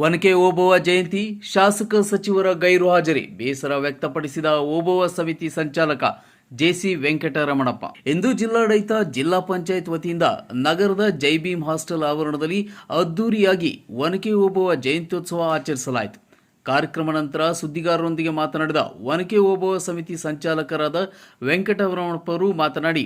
ಒನಕೆ ಓಬವ್ವ ಜಯಂತಿ ಶಾಸಕ ಸಚಿವರ ಗೈರು ಹಾಜರಿ ಬೇಸರ ವ್ಯಕ್ತಪಡಿಸಿದ ಓಬವ್ವ ಸಮಿತಿ ಸಂಚಾಲಕ ಜೆಸಿ ವೆಂಕಟರಮಣಪ್ಪ. ಇಂದು ಜಿಲ್ಲಾಡಳಿತ ಜಿಲ್ಲಾ ಪಂಚಾಯತ್ ವತಿಯಿಂದ ನಗರದ ಜೈಭೀಮ್ ಹಾಸ್ಟೆಲ್ ಆವರಣದಲ್ಲಿ ಅದ್ದೂರಿಯಾಗಿ ಒನಕೆ ಓಬವ್ವ ಜಯಂತ್ಯೋತ್ಸವ ಆಚರಿಸಲಾಯಿತು. ಕಾರ್ಯಕ್ರಮ ನಂತರ ಸುದ್ದಿಗಾರರೊಂದಿಗೆ ಮಾತನಾಡಿದ ಒನಕೆ ಓಬವ್ವ ಸಮಿತಿ ಸಂಚಾಲಕರಾದ ವೆಂಕಟರಮಣಪ್ಪರು ಮಾತನಾಡಿ,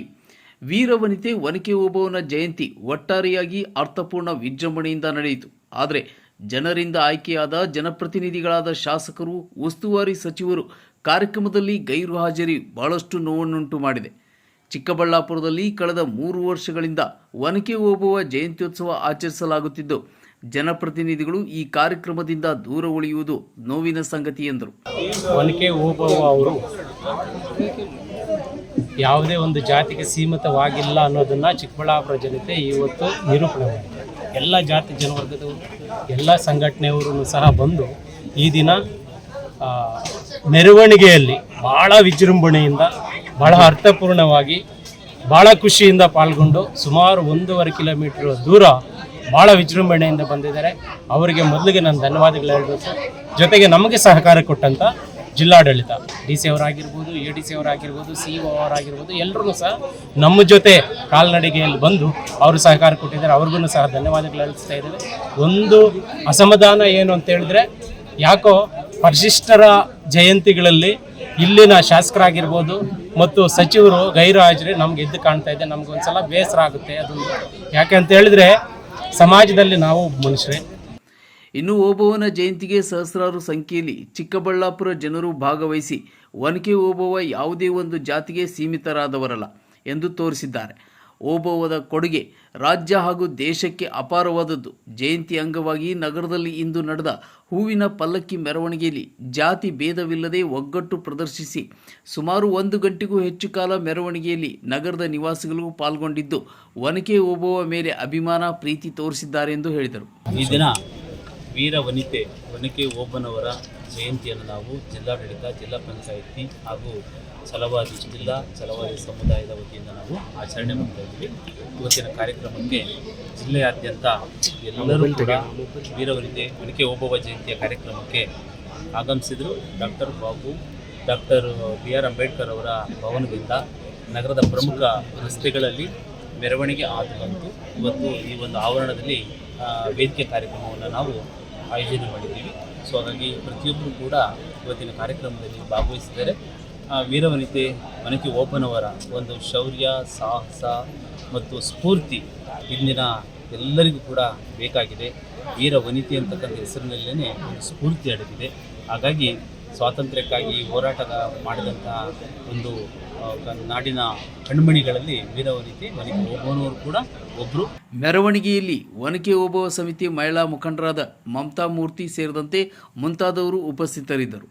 ವೀರವನಿತೆ ಒನಕೆ ಓಬವ್ವನ ಜಯಂತಿ ಒಟ್ಟಾರೆಯಾಗಿ ಅರ್ಥಪೂರ್ಣ ವಿಜೃಂಭಣೆಯಿಂದ ನಡೆಯಿತು. ಆದರೆ ಜನರಿಂದ ಆಯ್ಕೆಯಾದ ಜನಪ್ರತಿನಿಧಿಗಳಾದ ಶಾಸಕರು, ಉಸ್ತುವಾರಿ ಸಚಿವರು ಕಾರ್ಯಕ್ರಮದಲ್ಲಿ ಗೈರು ಹಾಜರಿ ಬಹಳಷ್ಟು ನೋವನ್ನುಂಟು ಮಾಡಿದೆ. ಚಿಕ್ಕಬಳ್ಳಾಪುರದಲ್ಲಿ ಕಳೆದ ಮೂರು ವರ್ಷಗಳಿಂದ ಒನಕೆ ಓಬವ್ವ ಜಯಂತ್ಯೋತ್ಸವ ಆಚರಿಸಲಾಗುತ್ತಿದ್ದು, ಜನಪ್ರತಿನಿಧಿಗಳು ಈ ಕಾರ್ಯಕ್ರಮದಿಂದ ದೂರ ಉಳಿಯುವುದು ನೋವಿನ ಸಂಗತಿ ಎಂದರು. ಒನಕೆ ಓಬವ್ವ ಅವರು ಯಾವುದೇ ಒಂದು ಜಾತಿಗೆ ಸೀಮಿತವಾಗಿಲ್ಲ ಅನ್ನೋದನ್ನು ಚಿಕ್ಕಬಳ್ಳಾಪುರ ಜನತೆ ಇವತ್ತು ನಿರೂಪಣೆ ಮಾಡಿದೆ ಎಲ್ಲ ಜಾತಿ ಜನವರ್ಗದವರು, ಎಲ್ಲ ಸಂಘಟನೆಯವರು ಸಹ ಬಂದು ಈ ದಿನ ಮೆರವಣಿಗೆಯಲ್ಲಿ ಭಾಳ ವಿಜೃಂಭಣೆಯಿಂದ ಭಾಳ ಅರ್ಥಪೂರ್ಣವಾಗಿ ಭಾಳ ಖುಷಿಯಿಂದ ಪಾಲ್ಗೊಂಡು ಸುಮಾರು ಒಂದೂವರೆ ಕಿಲೋಮೀಟರ್ ದೂರ ಭಾಳ ವಿಜೃಂಭಣೆಯಿಂದ ಬಂದಿದ್ದಾರೆ. ಅವರಿಗೆ ಮೊದಲಿಗೆ ನಾನು ಧನ್ಯವಾದಗಳು ಹೇಳಬೇಕು. ಜೊತೆಗೆ ನಮಗೆ ಸಹಕಾರ ಕೊಟ್ಟಂಥ ಜಿಲ್ಲಾಡಳಿತ. ಡಿ ಸಿ ಅವರಾಗಿರ್ಬೋದು ಎ ಡಿ ಸಿ ಅವರಾಗಿರ್ಬೋದು ಸಿ ಒ ಅವರಾಗಿರ್ಬೋದು ಎಲ್ಲರೂ ಸಹ ನಮ್ಮ ಜೊತೆ ಕಾಲ್ನಡಿಗೆಯಲ್ಲಿ ಬಂದು ಅವರು ಸಹಕಾರ ಕೊಟ್ಟಿದ್ದಾರೆ. ಅವ್ರಿಗೂ ಸಹ ಧನ್ಯವಾದಗಳು ಅಳಿಸ್ತಾ ಇದ್ದೇವೆ. ಒಂದು ಅಸಮಾಧಾನ ಏನು ಅಂತ ಹೇಳಿದ್ರೆ, ಯಾಕೋ ಪರಿಶಿಷ್ಟರ ಜಯಂತಿಗಳಲ್ಲಿ ಇಲ್ಲಿನ ಶಾಸಕರಾಗಿರ್ಬೋದು ಮತ್ತು ಸಚಿವರು ಗೈರು ಹಾಜರಿ ನಮ್ಗೆ ಎದ್ದು ಕಾಣ್ತಾ ಇದೆ. ನಮ್ಗೊಂದ್ಸಲ ಬೇಸರ ಆಗುತ್ತೆ ಅದು ಯಾಕೆ ಅಂತ ಹೇಳಿದ್ರೆ, ಸಮಾಜದಲ್ಲಿ ನಾವು ಮನುಷ್ಯರೇ. ಇನ್ನು ಓಬವ್ವನ ಜಯಂತಿಗೆ ಸಹಸ್ರಾರು ಸಂಖ್ಯೆಯಲ್ಲಿ ಚಿಕ್ಕಬಳ್ಳಾಪುರ ಜನರು ಭಾಗವಹಿಸಿ ಒನಕೆ ಓಬವ್ವ ಯಾವುದೇ ಒಂದು ಜಾತಿಗೆ ಸೀಮಿತರಾದವರಲ್ಲ ಎಂದು ತೋರಿಸಿದ್ದಾರೆ. ಓಬವ್ವದ ಕೊಡುಗೆ ರಾಜ್ಯ ಹಾಗೂ ದೇಶಕ್ಕೆ ಅಪಾರವಾದದ್ದು. ಜಯಂತಿ ಅಂಗವಾಗಿ ನಗರದಲ್ಲಿ ಇಂದು ನಡೆದ ಹೂವಿನ ಪಲ್ಲಕ್ಕಿ ಮೆರವಣಿಗೆಯಲ್ಲಿ ಜಾತಿ ಭೇದವಿಲ್ಲದೆ ಒಗ್ಗಟ್ಟು ಪ್ರದರ್ಶಿಸಿ ಸುಮಾರು ಒಂದು ಗಂಟೆಗೂ ಹೆಚ್ಚು ಕಾಲ ಮೆರವಣಿಗೆಯಲ್ಲಿ ನಗರದ ನಿವಾಸಿಗಳು ಪಾಲ್ಗೊಂಡಿದ್ದು ಒನಕೆ ಓಬವ್ವ ಮೇಲೆ ಅಭಿಮಾನ, ಪ್ರೀತಿ ತೋರಿಸಿದ್ದಾರೆ ಎಂದು ಹೇಳಿದರು. ಈ ದಿನ ವೀರ ವನಿತೆ ವನಿಕೆ ಓಬನವರ ಜಯಂತಿಯನ್ನು ನಾವು ಜಿಲ್ಲಾಡಳಿತ, ಜಿಲ್ಲಾ ಪಂಚಾಯಿತಿ ಹಾಗೂ ಛಲವಾದಿ ಜಿಲ್ಲಾ ಛಲವಾದಿ ಸಮುದಾಯದ ವತಿಯಿಂದ ನಾವು ಆಚರಣೆ ಮಾಡ್ತಾ ಇದ್ದೀವಿ. ಇವತ್ತಿನ ಕಾರ್ಯಕ್ರಮಕ್ಕೆ ಜಿಲ್ಲೆಯಾದ್ಯಂತ ಎಲ್ಲರೂ ಕೂಡ ವೀರವನಿತೆ ವನಿಕೆ ಓಬವ್ವ ಜಯಂತಿಯ ಕಾರ್ಯಕ್ರಮಕ್ಕೆ ಆಗಮಿಸಿದರು. Doctor Babu, doctor B R Ambedkar ಅವರ ಭವನದಿಂದ ನಗರದ ಪ್ರಮುಖ ರಸ್ತೆಗಳಲ್ಲಿ ಮೆರವಣಿಗೆ ಆದ ಬಂತು ಇವತ್ತು ಈ ಒಂದು ಆವರಣದಲ್ಲಿ ವೇದಿಕೆ ಕಾರ್ಯಕ್ರಮವನ್ನು ನಾವು ಆಯೋಜನೆ ಮಾಡಿದ್ದೀವಿ. ಸೊ ಹಾಗಾಗಿ ಪ್ರತಿಯೊಬ್ಬರು ಕೂಡ ಇವತ್ತಿನ ಕಾರ್ಯಕ್ರಮದಲ್ಲಿ ಭಾಗವಹಿಸಿದ್ದಾರೆ. ವೀರವನಿತೆ ಓಪನ್ ಓಪನವರ ಒಂದು ಶೌರ್ಯ, ಸಾಹಸ ಮತ್ತು ಸ್ಫೂರ್ತಿ ಇಂದಿನ ಎಲ್ಲರಿಗೂ ಕೂಡ ಬೇಕಾಗಿದೆ. ವೀರ ವನಿತೆ ಅಂತಕ್ಕಂಥ ಹೆಸರಿನಲ್ಲೇ ಒಂದು ಸ್ಫೂರ್ತಿ ಅಡಗಿದೆ. ಹಾಗಾಗಿ ಸ್ವಾತಂತ್ರ್ಯಕ್ಕಾಗಿ ಹೋರಾಟ ಮಾಡಿದಂತಹ ಒಂದು ನಾಡಿನ ಕಣ್ಮಣಿಗಳಲ್ಲಿ ವೀರವನಿತೆ ಮನೆಗೆ ಓಬನವರು ಕೂಡ ಒಬ್ಬರು ಮೆರವಣಿಗೆಯಲ್ಲಿ ಒನಕೆ ಓಬವ್ವ ಸಮಿತಿ ಮಹಿಳಾ ಮುಖಂಡರಾದ ಮಮತಾ ಮೂರ್ತಿ ಸೇರಿದಂತೆ ಮುಂತಾದವರು ಉಪಸ್ಥಿತರಿದ್ದರು.